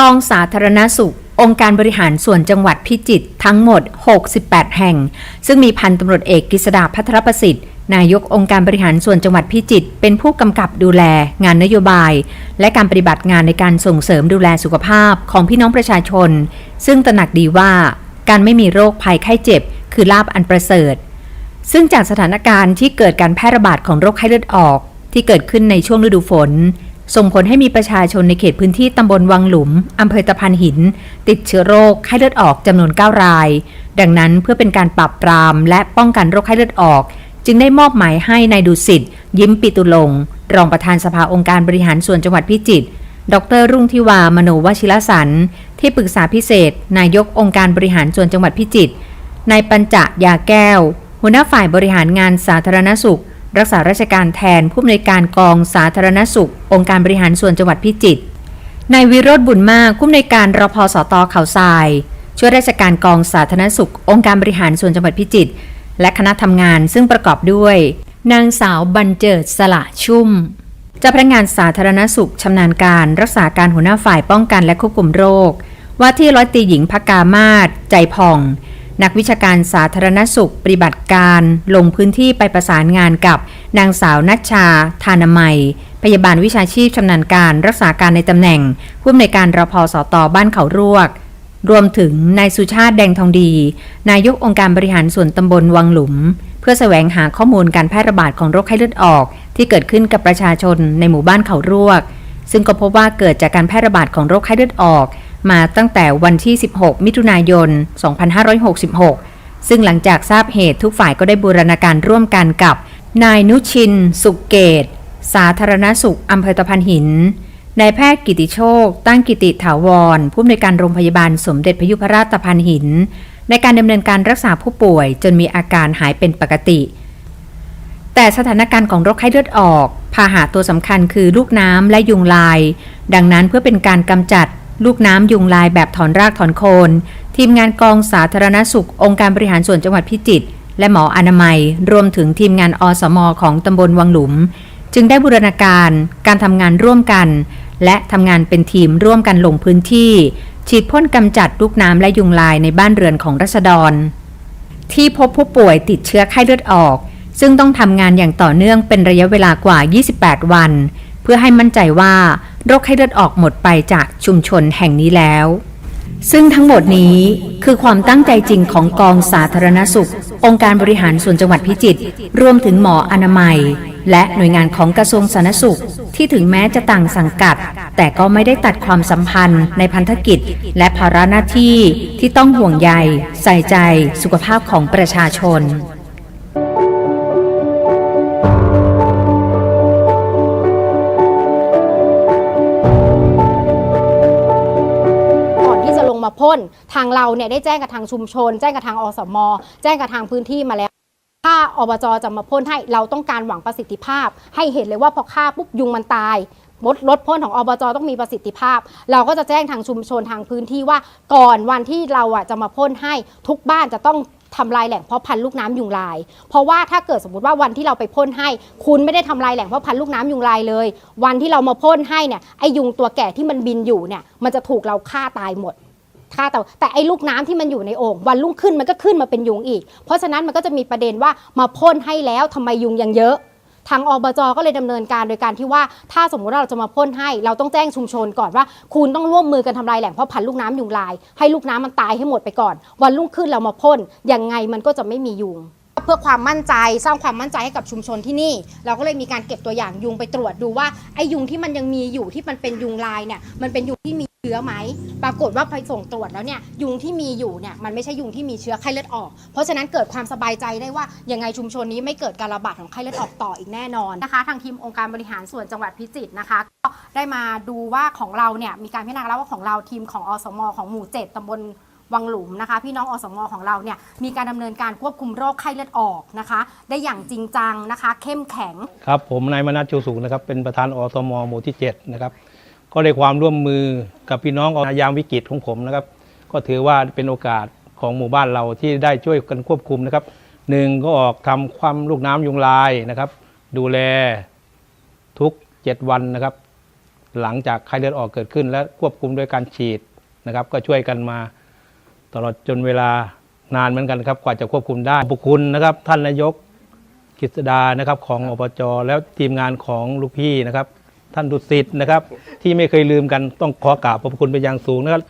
กองสาธารณสุข องค์การบริหารส่วนจังหวัดพิจิตรทั้งหมด 68 แห่ง ซึ่งมีพันตำรวจเอกกฤษดาพัทรประสิทธิ์นายกองค์การบริหารส่วนจังหวัดพิจิตรเป็นผู้กำกับดูแลงานนโยบาย และการปฏิบัติงานในการส่งเสริมดูแลสุขภาพของพี่น้องประชาชน ซึ่งตระหนักดีว่าการไม่มีโรคภัยไข้เจ็บ คือลาบอันประเสริฐ ซึ่งจากสถานการณ์ที่เกิดการแพร่ระบาดของโรคไข้เลือดออก ที่เกิดขึ้นในช่วงฤดูฝน ส่งผลให้มีประชาชนในเขตพื้นที่ตำบลวังหลุมอำเภอตะพานหิน ติดเชื้อโรคไข้เลือดออกจำนวน 9 ราย ดังนั้นเพื่อเป็นการปราบปราม และป้องกันโรคไข้เลือดออก จึงได้มอบหมายให้นายดุสิตยิ้มปิตุลง รองประธานสภาองค์การบริหารส่วนจังหวัดพิจิตรดรรุ่งทิวามโนวชิรสันต์ที่ปรึกษาพิเศษ นายกองค์การบริหารส่วนจังหวัดพิจิตรนายปัญจยาแก้ว หัวหน้าฝ่ายบริหารงานสาธารณสุข รักษาราชการแทนผู้อำนวยการกองสาธารณสุข องค์การบริหารส่วนจังหวัดพิจิตรนายวิโรธบุญมากผู้อำนวยการรพสตเขาทราย ช่วยราชการกองสาธารณสุข องค์การบริหารส่วนจังหวัดพิจิตรและคณะทำงานซึ่งประกอบด้วย นางสาวบันเจิดสละชุ่มเจ้าพนักงานสาธารณสุขชำนาญการ รักษาการหัวหน้าฝ่ายป้องกันและควบคุมโรค ว่าที่ร้อยตีหญิงพกามาศใจผ่อง นักวิชาการสาธารณสุขปฏิบัติการลงพื้นที่ไปประสานงานกับนางสาวนัชชาทานามัย พยาบาลวิชาชีพชำนาญการรักษาการในตำแหน่ง ผู้อำนวยการรพสตบ้านเขารวก รวมถึงนายสุชาติแดงทองดี นายกองค์การบริหารส่วนตำบลวังหลุม เพื่อแสวงหาข้อมูลการแพร่ระบาดของโรคไข้เลือดออก ที่เกิดขึ้นกับประชาชนในหมู่บ้านเขารวก ซึ่งก็พบว่าเกิดจากการแพร่ระบาดของโรคไข้เลือดออก มาตั้งแต่วันที่ 16 มิถุนายน 2566 ซึ่งหลังจากทราบเหตุทุกฝ่ายก็ได้บูรณาการร่วมกันกับ นายนุชิน สุกเกต สาธารณสุขอำเภอตะพันหิน นายแพทย์กิติโชค ตั้งกิติถาวร ผู้อำนวยการโรงพยาบาลสมเด็จพยุพราชตะพันหิน ในการดำเนินการรักษาผู้ป่วยจนมีอาการหายเป็นปกติ แต่สถานการณ์ของโรคไข้เลือดออก พาหะตัวสำคัญคือลูกน้ำและยุงลาย ดังนั้นเพื่อเป็นการกำจัด ลูกน้ำยุงลายแบบถอนรากถอนโคน ทีมงานกองสาธารณสุข องค์การบริหารส่วนจังหวัดพิจิตรและหมออนามัย รวมถึงทีมงานอสมของตำบลวังหลุม จึงได้บูรณาการ การทำงานร่วมกัน และทำงานเป็นทีมร่วมกันลงพื้นที่ ฉีดพ่นกำจัดลูกน้ำและยุงลายในบ้านเรือนของรัษฎร ที่พบผู้ป่วยติดเชื้อไข้เลือดออก ซึ่งต้องทำงานอย่างต่อเนื่องเป็นระยะเวลากว่า 28 วัน เพื่อให้มั่นใจว่า โรคไข้เลือดออกหมดไปจากชุมชนแห่งนี้แล้ว ซึ่งทั้งหมดนี้คือความตั้งใจจริงของกองสาธารณสุข องค์การบริหารส่วนจังหวัดพิจิตรรวมถึงหมออนามัย และหน่วยงานของกระทรวงสาธารณสุข ที่ถึงแม้จะต่างสังกัด แต่ก็ไม่ได้ตัดความสัมพันธ์ในพันธกิจ และภาระหน้าที่ที่ต้องห่วงใย ใส่ใจ สุขภาพของประชาชนก่อน พ่นทางเราเนี่ยได้แจ้งกับทางชุมชน แจ้งกับทางอสม แจ้งกับทางพื้นที่มาแล้ว ถ้าอบจจะมาพ่นให้เราต้องการหวังประสิทธิภาพ ให้เห็นเลยว่าพอฆ่าปุ๊บยุงมันตายรถรถพ่นของอบจต้องมีประสิทธิภาพ เราก็จะแจ้งทางชุมชนทางพื้นที่ว่าก่อนวันที่เราอะจะมาพ่นให้ทุกบ้านจะต้องทำลายแหล่งเพาะพันธุ์ลูกน้ำยุงลาย เพราะว่าถ้าเกิดสมมติว่าวันที่เราไปพ่นให้ คุณไม่ได้ทำลายแหล่งเพาะพันธุ์ลูกน้ำยุงลายเลย วันที่เรามาพ่นให้เนี่ยไอ้ยุงตัวแก่ที่มันบินอยู่เนี่ยมันจะถูกเราฆ่าตายหมด ค่ะแต่แต่ไอ้ลูกน้ำที่มันอยู่ในโอ่งวันรุ่งขึ้นมันก็ขึ้นมาเป็นยุงอีก เพราะฉะนั้นมันก็จะมีประเด็นว่ามาพ่นให้แล้วทำไมยุงยังเยอะทางอบจก็เลยดำเนินการโดยการที่ว่าถ้าสมมุติว่าเราจะมาพ่นให้ เราต้องแจ้งชุมชนก่อนว่า คุณต้องร่วมมือกันทำลายแหล่งเพาะพันธุ์ลูกน้ำยุงลาย ให้ลูกน้ำมันตายให้หมดไปก่อน วันรุ่งขึ้นเรามาพ่นยังไงมันก็จะไม่มียุง เพื่อความมั่นใจสร้างความมั่นใจให้กับชุมชนที่นี่ เราก็เลยมีการเก็บตัวอย่างยุงไปตรวจดูว่าไอ้ยุงที่มันยังมีอยู่ที่มันเป็นยุงลายเนี่ยมันเป็นยุงที่มี เชื้อไหม ปรากฏว่าพอส่งตรวจแล้วเนี่ยยุงที่มีอยู่เนี่ยมันไม่ใช่ยุงที่มีเชื้อไข้เลือดออก เพราะฉะนั้นเกิดความสบายใจได้ว่ายังไงชุมชนนี้ไม่เกิดการระบาดของไข้เลือดออกต่ออีกแน่นอนนะคะ ทางทีมองค์การบริหารส่วนจังหวัดพิจิตรนะคะก็ได้มาดูว่าของเราเนี่ยมีการพิจารณาแล้วว่าของเราทีมของอสม ของหมู่เจ็ดตำบลวังหลุมนะคะพี่น้องอสมของเราเนี่ยมีการดำเนินการควบคุมโรคไข้เลือดออกนะคะ ได้อย่างจริงจังนะคะ เข้มแข็งครับผมนายมนัสชูสุขนะครับเป็นประธานอสมหมู่ที่7นะครับ ก็ได้ความร่วมมือกับพี่น้องยามวิกฤตของผมนะครับ ก็ถือว่าเป็นโอกาสของหมู่บ้านเราที่ได้ช่วยกันควบคุมนะครับหนึ่งก็ออกทำความลูกน้ำยุงลายนะครับ ดูแลทุก 7 วันนะครับ หลังจากไข้เลือดออกเกิดขึ้น และควบคุมโดยการฉีดนะครับ ก็ช่วยกันมาตลอดจนเวลานานเหมือนกันครับ กว่าจะควบคุมได้บุบคุณนะครับ ท่านนายกกิษดานะครับของอบจแล้วทีมงานของลูกพี่นะครับ ท่านดุสิตนะครับ ที่ไม่เคยลืมกันต้องขอกราบขอบคุณเป็นอย่างสูงนะครับ